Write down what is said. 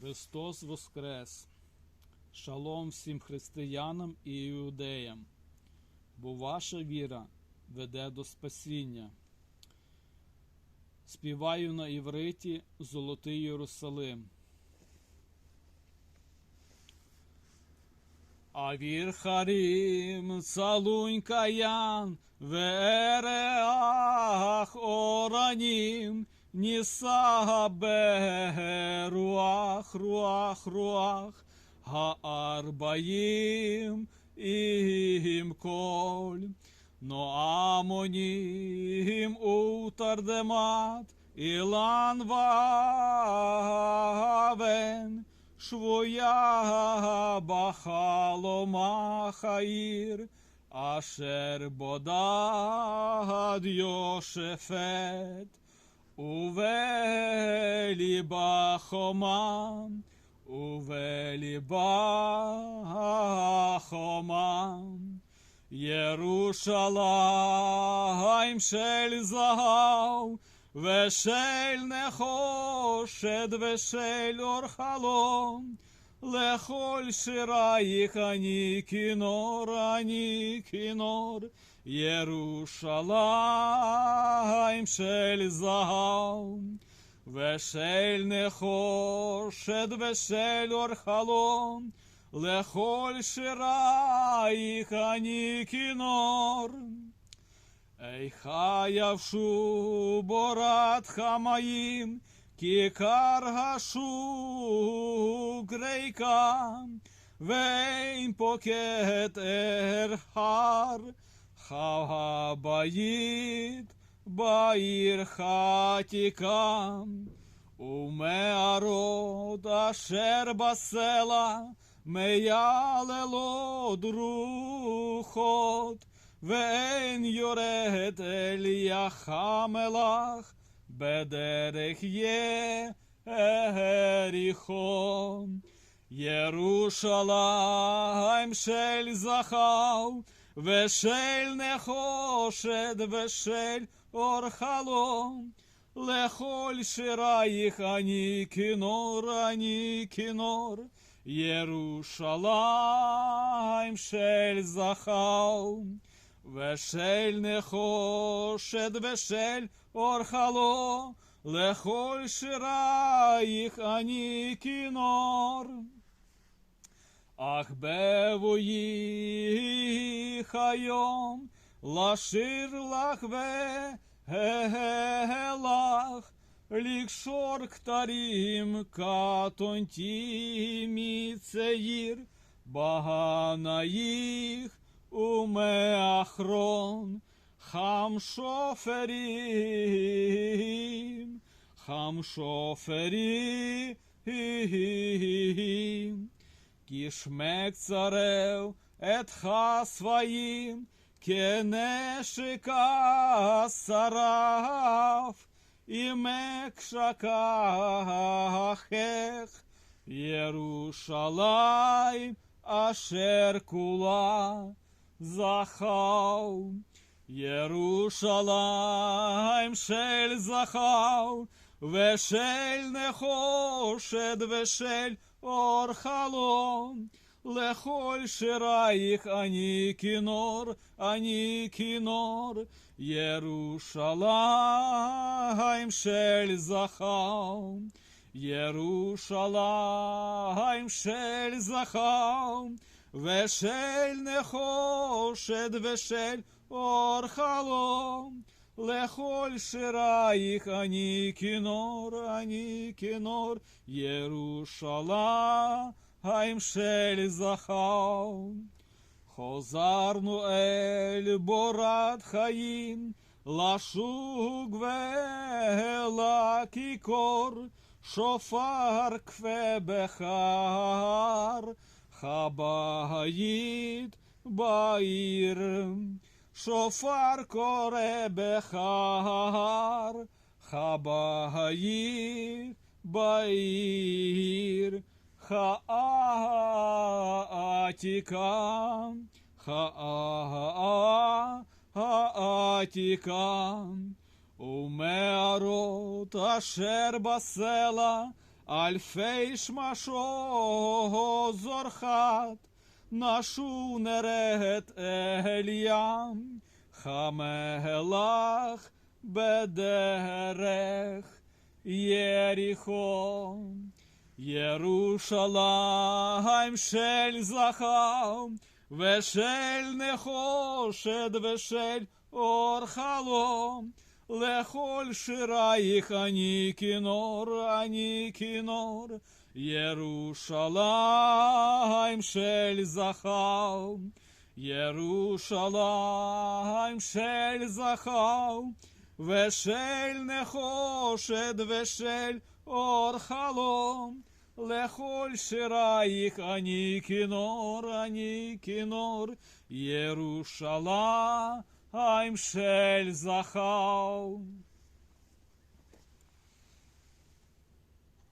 Христос Воскрес! Шалом всім християнам і іудеям, бо ваша віра веде до спасіння. Співаю на івриті Золотий Єрусалим. Авір Харім, цалунь каян, вереах оранім, Нісагабе руах, руах, руах, гаарбаїм ім коль, ну, ноамонім утардемат, ілан вавен, швоя бахаломахаїр, ашер бодад йошефет. У велі бахома, у велі бахома, Єрушалайм шель загав, вешель не хошед, вешель орхалом, Лехольшира кінор, ані кінор, Єрушалайм шельзагав, Вешель не хошед, вешель орхалом, Лехольшира ані кінор. Ей хая в шуборат хамаїм, Кікаргашу грейка, greyka vein poket erhar hava bayit bair басела меялело друхот вен йорет еліяхамелах бедерих є гріхом. Єрушалайм шель захав, вешель не хошед, вешель орхалом, лехоль шираїх ані кінор, ані кінор, Єрушалайм шель захав. Вешель не хошед вешель орхало, лехоль шира їх ані кінор. Ах беву хайом, лашир лахве, гелах, лікшор ктарім катонті міцеїр, багана їх, ומאחרון, חם שופרים, חם שופרים. כי שמק צרב אתך שפיים, כנשק השרף, עמק שקחך, ירושלים אשר כולה זכר. ירושלים של זכר, ושל נחושת ושל אור חלום. לכל שירייך אני כינור, אני כינור, ירושלים של זכר. ירושלים של זכר, Вешель не хошед вешель орхалом, Лехоль шираїх ані кінор, ані кінор, Єрушала, гаймшель захав. Хозарну ель борад хаїн, Лашуг вегела кікор, Шофар квебехар, Хабаїд баїр, шофар коребехар, Хабаїд баїр, хаатіка, хаатіка, умеаро та шерба села, Альфейшмашого зорхат, нашу нерегет егельям, хамегелах бедерех Єріхо, Єрушалайм шель захам, вешель не нехошед вешель орхалом. Лехольшира їх Анікінор, Анікінор, Єрушалайм шель захав, Єрушалайм шель захав, Вешель не хошед, вешель орхалом, Лехольшира їх Анікінор, Анікінор, Єрушалайм לכל שירייך אני